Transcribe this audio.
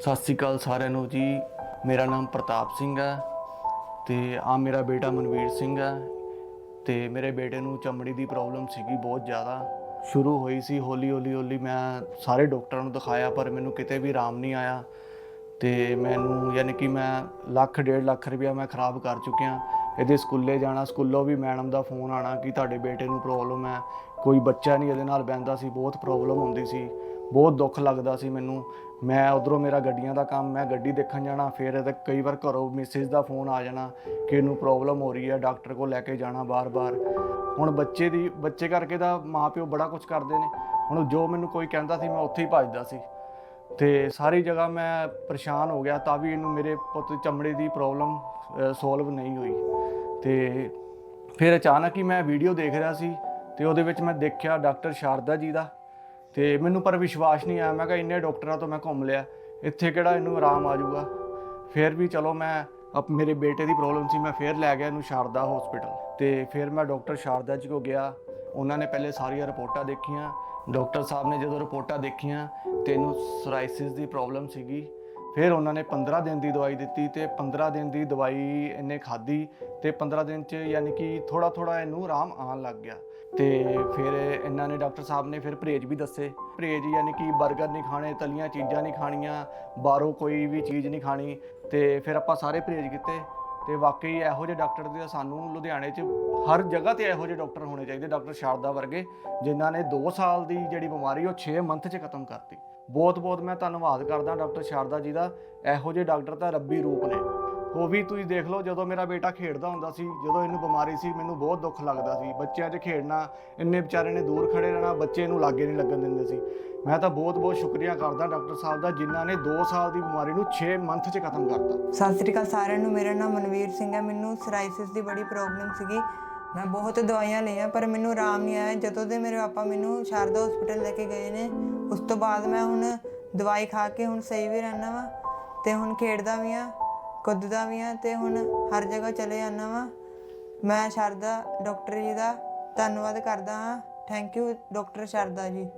ਸਤਿ ਸ਼੍ਰੀ ਅਕਾਲ ਸਾਰਿਆਂ ਨੂੰ ਜੀ। ਮੇਰਾ ਨਾਮ ਪ੍ਰਤਾਪ ਸਿੰਘ ਹੈ ਤੇ ਆ ਮੇਰਾ ਬੇਟਾ ਮਨਵੀਰ ਸਿੰਘ ਹੈ ਤੇ ਮੇਰੇ ਬੇਟੇ ਨੂੰ ਚਮੜੀ ਦੀ ਪ੍ਰੋਬਲਮ ਸੀਗੀ ਬਹੁਤ ਜ਼ਿਆਦਾ। ਸ਼ੁਰੂ ਹੋਈ ਸੀ ਹੌਲੀ ਹੌਲੀ ਹੌਲੀ ਮੈਂ ਸਾਰੇ ਡਾਕਟਰਾਂ ਨੂੰ ਦਿਖਾਇਆ ਪਰ ਮੈਨੂੰ ਕਿਤੇ ਵੀ ਆਰਾਮ ਨਹੀਂ ਆਇਆ ਤੇ ਮੈਨੂੰ ਯਾਨੀ ਕਿ ਮੈਂ ਲੱਖ ਡੇਢ ਲੱਖ ਰੁਪਇਆ ਮੈਂ ਖਰਾਬ ਕਰ ਚੁੱਕਿਆ। ਇਹਦੇ ਸਕੂਲੇ ਜਾਣਾ, ਸਕੂਲੋਂ ਵੀ ਮੈਡਮ ਦਾ ਫੋਨ ਆਣਾ ਕਿ ਤੁਹਾਡੇ ਬੇਟੇ ਨੂੰ ਪ੍ਰੋਬਲਮ ਹੈ, ਕੋਈ ਬੱਚਾ ਨਹੀਂ ਇਹਦੇ ਨਾਲ ਬਹਿੰਦਾ ਸੀ, ਬਹੁਤ ਪ੍ਰੋਬਲਮ ਹੁੰਦੀ ਸੀ। ਬਹੁਤ ਦੁੱਖ ਲੱਗਦਾ ਸੀ ਮੈਨੂੰ। ਮੈਂ ਉਧਰੋਂ ਮੇਰਾ ਗੱਡੀਆਂ ਦਾ ਕੰਮ, ਮੈਂ ਗੱਡੀ ਦੇਖਣ ਜਾਣਾ, ਫਿਰ ਇਹਦੇ ਕਈ ਵਾਰ ਘਰੋਂ ਮੈਸੇਜ ਦਾ ਫੋਨ ਆ ਜਾਣਾ ਕਿ ਇਹਨੂੰ ਪ੍ਰੋਬਲਮ ਹੋ ਰਹੀ ਹੈ ਡਾਕਟਰ ਕੋਲ ਲੈ ਕੇ ਜਾਣਾ ਬਾਰ-ਬਾਰ। ਹੁਣ ਬੱਚੇ ਦੀ, ਬੱਚੇ ਕਰਕੇ ਤਾਂ ਮਾਪਿਓ ਬੜਾ ਕੁਝ ਕਰਦੇ ਨੇ। ਹੁਣ ਜੋ ਮੈਨੂੰ ਕੋਈ ਕਹਿੰਦਾ ਸੀ, ਮੈਂ ਉੱਥੇ ਹੀ ਭੱਜਦਾ ਸੀ। ਤੇ ਸਾਰੀ ਜਗ੍ਹਾ ਮੈਂ ਪਰੇਸ਼ਾਨ ਹੋ ਗਿਆ, ਤਾਂ ਵੀ ਇਹਨੂੰ ਮੇਰੇ ਪੁੱਤ ਚਮੜੇ ਦੀ ਪ੍ਰੋਬਲਮ ਸੋਲਵ ਨਹੀਂ ਹੋਈ। ਤੇ ਫਿਰ ਅਚਾਨਕ ਹੀ ਮੈਂ ਵੀਡੀਓ ਦੇਖ ਰਿਹਾ ਸੀ ਤੇ ਉਹਦੇ ਵਿੱਚ ਮੈਂ ਦੇਖਿਆ ਡਾਕਟਰ ਸ਼ਾਰਦਾ ਜੀ ਦਾ। ਤੇ ਮੈਨੂੰ ਪਰ ਵਿਸ਼ਵਾਸ ਨਹੀਂ ਆਇਆ। ਮੈਂ ਕਿਹਾ ਇੰਨੇ ਡਾਕਟਰਾਂ ਤੋਂ ਮੈਂ ਘੁੰਮ ਲਿਆ। ਇੱਥੇ ਕਿਹੜਾ ਇਹਨੂੰ ਆਰਾਮ ਆ ਜਾਊਗਾ? ਫਿਰ ਵੀ ਚਲੋ ਮੈਂ ਅਪ ਮੇਰੇ ਬੇਟੇ ਦੀ ਪ੍ਰੋਬਲਮ ਸੀ, ਮੈਂ ਫਿਰ ਲੈ ਗਿਆ ਇਹਨੂੰ ਸ਼ਾਰਦਾ ਹਸਪੀਟਲ ਤੇ ਫਿਰ ਮੈਂ ਡਾਕਟਰ ਸ਼ਾਰਦਾ ਜੀ ਕੋ ਗਿਆ। ਉਹਨਾਂ ਨੇ ਪਹਿਲੇ ਸਾਰੀਆਂ ਰਿਪੋਰਟਾਂ ਦੇਖੀਆਂ। ਡਾਕਟਰ ਸਾਹਿਬ ਨੇ ਜਦੋਂ ਰਿਪੋਰਟਾਂ ਦੇਖੀਆਂ, ਤੇ ਇਹਨੂੰ ਸੋਰਾਇਸਿਸ ਦੀ ਪ੍ਰੋਬਲਮ ਸੀਗੀ। ਫਿਰ ਉਹਨਾਂ ਨੇ 15 ਦਿਨ ਦੀ ਦਵਾਈ ਦਿੱਤੀ ਤੇ 15 ਦਿਨ ਦੀ ਦਵਾਈ ਇਹਨੇ ਖਾਧੀ ਤੇ 15 ਦਿਨ ਚ ਯਾਨੀ ਕਿ ਥੋੜਾ ਥੋੜਾ ਇਹਨੂੰ ਆਰਾਮ ਆਉਣ ਲੱਗ ਗਿਆ। ਤੇ ਫਿਰ ਇਹਨਾਂ ਨੇ ਡਾਕਟਰ ਸਾਹਿਬ ਨੇ ਫਿਰ ਪਰਹੇਜ਼ ਵੀ ਦੱਸੇ। ਪਰਹੇਜ਼ ਯਾਨੀ ਕਿ 버ਗਰ ਨਹੀਂ ਖਾਣੇ, ਤਲੀਆਂ ਚੀਜ਼ਾਂ ਨਹੀਂ ਖਾਣੀਆਂ, ਬਾਹਰੋਂ ਕੋਈ ਵੀ ਚੀਜ਼ ਨਹੀਂ ਖਾਣੀ ਤੇ ਫਿਰ ਆਪਾਂ ਸਾਰੇ ਪਰਹੇਜ਼ ਕੀਤੇ ਤੇ ਵਾਕਈ ਇਹੋ ਜਿਹੇ ਡਾਕਟਰ ਦੇ ਸਾਨੂੰ ਲੁਧਿਆਣੇ 'ਚ ਹਰ ਜਗ੍ਹਾ ਤੇ ਇਹੋ ਜਿਹੇ ਡਾਕਟਰ ਹੋਣੇ ਚਾਹੀਦੇ, ਡਾਕਟਰ ਸ਼ਾਰਦਾ ਵਰਗੇ, ਜਿਨ੍ਹਾਂ ਨੇ 2 ਸਾਲ ਦੀ ਜਿਹੜੀ ਬਿਮਾਰੀ ਉਹ 6 ਮੰਥ 'ਚ ਖਤਮ ਕਰਤੀ। ਬਹੁਤ ਬਹੁਤ ਮੈਂ ਧੰਨਵਾਦ ਕਰਦਾ ਡਾਕਟਰ ਸ਼ਾਰਦਾ ਜੀ ਦਾ। ਇਹੋ ਜਿਹੇ ਡਾਕਟਰ ਤਾਂ ਰੱਬੀ ਰੂਪ ਨੇ। ਉਹ ਵੀ ਤੁਸੀਂ ਦੇਖ ਲਓ, ਜਦੋਂ ਮੇਰਾ ਬੇਟਾ ਖੇਡਦਾ ਹੁੰਦਾ ਸੀ, ਜਦੋਂ ਇਹਨੂੰ ਬਿਮਾਰੀ ਸੀ, ਮੈਨੂੰ ਬਹੁਤ ਦੁੱਖ ਲੱਗਦਾ ਸੀ। ਬੱਚਿਆਂ 'ਚ ਖੇਡਣਾ, ਇੰਨੇ ਵਿਚਾਰੇ ਨੇ ਦੂਰ ਖੜੇ ਰਹਿਣਾ, ਬੱਚੇ ਨੂੰ ਲਾਗੇ ਨਹੀਂ ਲੱਗਣ ਦਿੰਦੇ ਸੀ। ਮੈਂ ਤਾਂ ਬਹੁਤ ਬਹੁਤ ਸ਼ੁਕਰੀਆ ਕਰਦਾ ਡਾਕਟਰ ਸਾਹਿਬ ਦਾ, ਜਿਨ੍ਹਾਂ ਨੇ 2 ਸਾਲ ਦੀ ਬਿਮਾਰੀ ਨੂੰ 6 ਮੰਥ 'ਚ ਖਤਮ ਕਰਤਾ। ਸਤਿ ਸ੍ਰੀ ਅਕਾਲ ਸਾਰਿਆਂ ਨੂੰ। ਮੇਰਾ ਨਾਮ ਮਨਵੀਰ ਸਿੰਘ ਹੈ। ਮੈਨੂੰ ਸਰਾਈਸਿਸ ਦੀ ਬੜੀ ਪ੍ਰੋਬਲਮ ਸੀਗੀ। ਮੈਂ ਬਹੁਤ ਦਵਾਈਆਂ ਲਈਆਂ, ਪਰ ਮੈਨੂੰ ਆਰਾਮ ਨਹੀਂ ਆਇਆ। ਜਦੋਂ ਦੇ ਮੇਰੇ ਪਾਪਾ ਮੈਨੂੰ ਸ਼ਾਰਦਾ ਹਸਪੀਟਲ ਲੈ ਕੇ ਗਏ ਨੇ ਉਸ ਤੋਂ ਬਾਅਦ ਮੈਂ ਹੁਣ ਦਵਾਈ ਖਾ ਕੇ ਹੁਣ ਸਹੀ ਵੀ ਰਹਿਣਾ ਵਾ ਤੇ ਹੁਣ ਖੇਡਦਾ ਵੀ ਆ, ਕੁੱਦਦਾ ਵੀ ਆ ਤੇ ਹੁਣ ਹਰ ਜਗ੍ਹਾ ਚਲੇ ਜਾਂਦਾ ਵਾ। ਮੈਂ ਸ਼ਰਦਾ ਡਾਕਟਰ ਜੀ ਦਾ ਧੰਨਵਾਦ ਕਰਦਾ ਹਾਂ। ਥੈਂਕ ਯੂ ਡਾਕਟਰ ਸ਼ਰਦਾ ਜੀ।